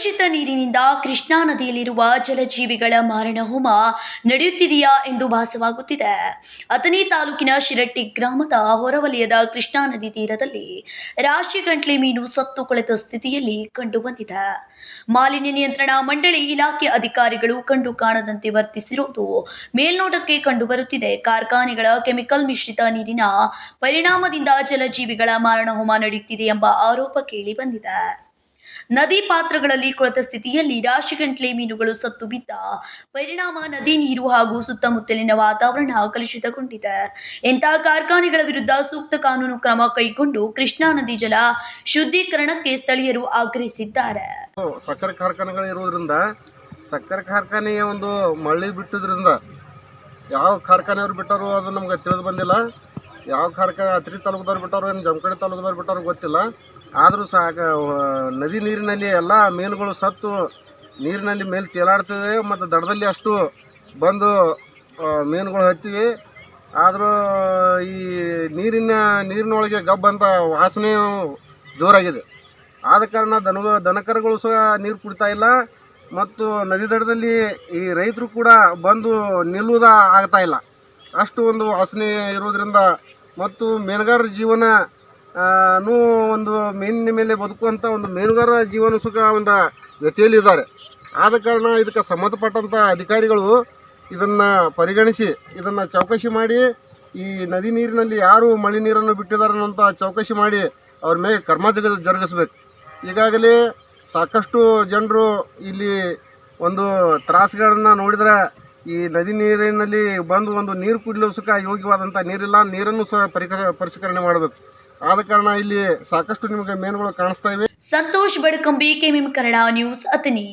ಕಲುಷಿತ ನೀರಿನಿಂದ ಕೃಷ್ಣಾ ನದಿಯಲ್ಲಿರುವ ಜಲಜೀವಿಗಳ ಮಾರಣಹೋಮ ನಡೆಯುತ್ತಿದೆಯಾ ಎಂದು ಭಾಸವಾಗುತ್ತಿದೆ. ಅಥಣಿ ತಾಲೂಕಿನ ಶಿರಟ್ಟಿ ಗ್ರಾಮದ ಹೊರವಲಯದ ಕೃಷ್ಣಾ ನದಿ ತೀರದಲ್ಲಿ ರಾಶಿ ಗಂಟ್ಲೆ ಮೀನು ಸತ್ತು ಕೊಳೆತ ಸ್ಥಿತಿಯಲ್ಲಿ ಕಂಡುಬಂದಿದೆ. ಮಾಲಿನ್ಯ ನಿಯಂತ್ರಣ ಮಂಡಳಿ ಇಲಾಖೆ ಅಧಿಕಾರಿಗಳು ಕಂಡು ಕಾಣದಂತೆ ವರ್ತಿಸಿರುವುದು ಮೇಲ್ನೋಟಕ್ಕೆ ಕಂಡುಬರುತ್ತಿದೆ. ಕಾರ್ಖಾನೆಗಳ ಕೆಮಿಕಲ್ ಮಿಶ್ರಿತ ನೀರಿನ ಪರಿಣಾಮದಿಂದ ಜಲಜೀವಿಗಳ ಮಾರಣಹೋಮ ನಡೆಯುತ್ತಿದೆ ಎಂಬ ಆರೋಪ ಕೇಳಿ ಬಂದಿದೆ. ನದಿ ಪಾತ್ರಗಳಲ್ಲಿ ಕೊಳೆತ ಸ್ಥಿತಿಯಲ್ಲಿ ರಾಶಿಗಂಟ್ಲೆ ಮೀನುಗಳು ಸತ್ತು ಬಿದ್ದ. ಪರಿಣಾಮ ನದಿ ನೀರು ಹಾಗೂ ಸುತ್ತಮುತ್ತಲಿನ ವಾತಾವರಣ ಕಲುಷಿತಗೊಂಡಿದೆ. ಇಂತಹ ಕಾರ್ಖಾನೆಗಳ ವಿರುದ್ಧ ಸೂಕ್ತ ಕಾನೂನು ಕ್ರಮ ಕೈಗೊಂಡು ಕೃಷ್ಣಾ ನದಿ ಜಲ ಶುದ್ಧೀಕರಣಕ್ಕೆ ಸ್ಥಳೀಯರು ಆಗ್ರಹಿಸಿದ್ದಾರೆ. ಸಕ್ಕರೆ ಕಾರ್ಖಾನೆಗಳಿರುವುದರಿಂದ ಸಕ್ಕರೆ ಕಾರ್ಖಾನೆಯ ಒಂದು ಮಳ್ಳಿ ಬಿಟ್ಟದ್ರಿಂದ ಯಾವ ಕಾರ್ಖಾನೆಯವ್ರು ಬಿಟ್ಟರು ಅದು ನಮ್ಗೆ ತಿಳಿದು ಬಂದಿಲ್ಲ. ಯಾವ ಕಾರ್ಖಾನೆ ಅತ್ರಿ ತಾಲೂಕದವ್ರು ಬಿಟ್ಟರು ಏನು ಜಮಖಂಡಿ ತಾಲೂಕದವ್ರು ಬಿಟ್ಟರು ಗೊತ್ತಿಲ್ಲ. ಆದರೂ ಸಾಕ ನದಿ ನೀರಿನಲ್ಲಿ ಎಲ್ಲ ಮೀನುಗಳು ಸತ್ತು, ನೀರಿನಲ್ಲಿ ಮೇಲೆ ತೇಲಾಡ್ತಿವೆ ಮತ್ತು ದಡದಲ್ಲಿ ಅಷ್ಟು ಬಂದು ಮೀನುಗಳು ಹತ್ತಿವೆ. ಆದರೂ, ಈ ನೀರಿನ, ನೀರಿನೊಳಗೆ ಗಬ್ಬಂತ ವಾಸನೆ ಜೋರಾಗಿದೆ. ಆದ ಕಾರಣ ದನ, ದನಕರುಗಳು ಸಹ ನೀರು ಕುಡಿತಾ ಇಲ್ಲ. ಮತ್ತು ನದಿ ದಡದಲ್ಲಿ ಈ ರೈತರು ಕೂಡ ಬಂದು ನಿಲ್ಲುವುದ ಆಗ್ತಾ ಇಲ್ಲ. ಅಷ್ಟು ಒಂದು ವಾಸನೆ ಇರೋದರಿಂದ ಮತ್ತು ಮೀನುಗಾರರ ಜೀವನ ನೂ ಒಂದು ಮೀನಿನ ಮೇಲೆ ಬದುಕುವಂಥ ಒಂದು ಮೀನುಗಾರ ಜೀವನ ಸುಖ ಒಂದು ವ್ಯತಿಯಲ್ಲಿದ್ದಾರೆ ಆದ ಕಾರಣ ಇದಕ್ಕೆ ಸಂಬಂಧಪಟ್ಟಂಥ ಅಧಿಕಾರಿಗಳು ಇದನ್ನು ಪರಿಗಣಿಸಿ, ಇದನ್ನು ಚೌಕಶಿ ಮಾಡಿ, ಈ ನದಿ ನೀರಿನಲ್ಲಿ ಯಾರು ಮಳೆ ನೀರನ್ನು ಬಿಟ್ಟಿದ್ದಾರೆ ಅನ್ನೋಂಥ ಚೌಕಶಿ ಮಾಡಿ ಅವ್ರ ಮೇಲೆ ಕರ್ಮ ಜಗ ಜರುಗಿಸ್ಬೇಕು. ಈಗಾಗಲೇ ಸಾಕಷ್ಟು ಜನರು ಇಲ್ಲಿ ಒಂದು ತ್ರಾಸುಗಳನ್ನು ನೋಡಿದ್ರೆ ಈ ನದಿ ನೀರಿನಲ್ಲಿ ಬಂದು ಒಂದು ನೀರು ಕುಡಿಯಲು ಸುಖ ಯೋಗ್ಯವಾದಂಥ ನೀರಿಲ್ಲ, ನೀರನ್ನು ಸಹ ಪರಿಕ, ಪರಿಷ್ಕರಣೆ ಮಾಡಬೇಕು. ಆದ ಕಾರಣ ಇಲ್ಲಿ ಸಾಕಷ್ಟು ನಿಮಗೆ ಮೇನುಗಳು ಕಾಣಿಸ್ತಾ ಇವೆ. Santosh Badakambi KM Kannada news Athani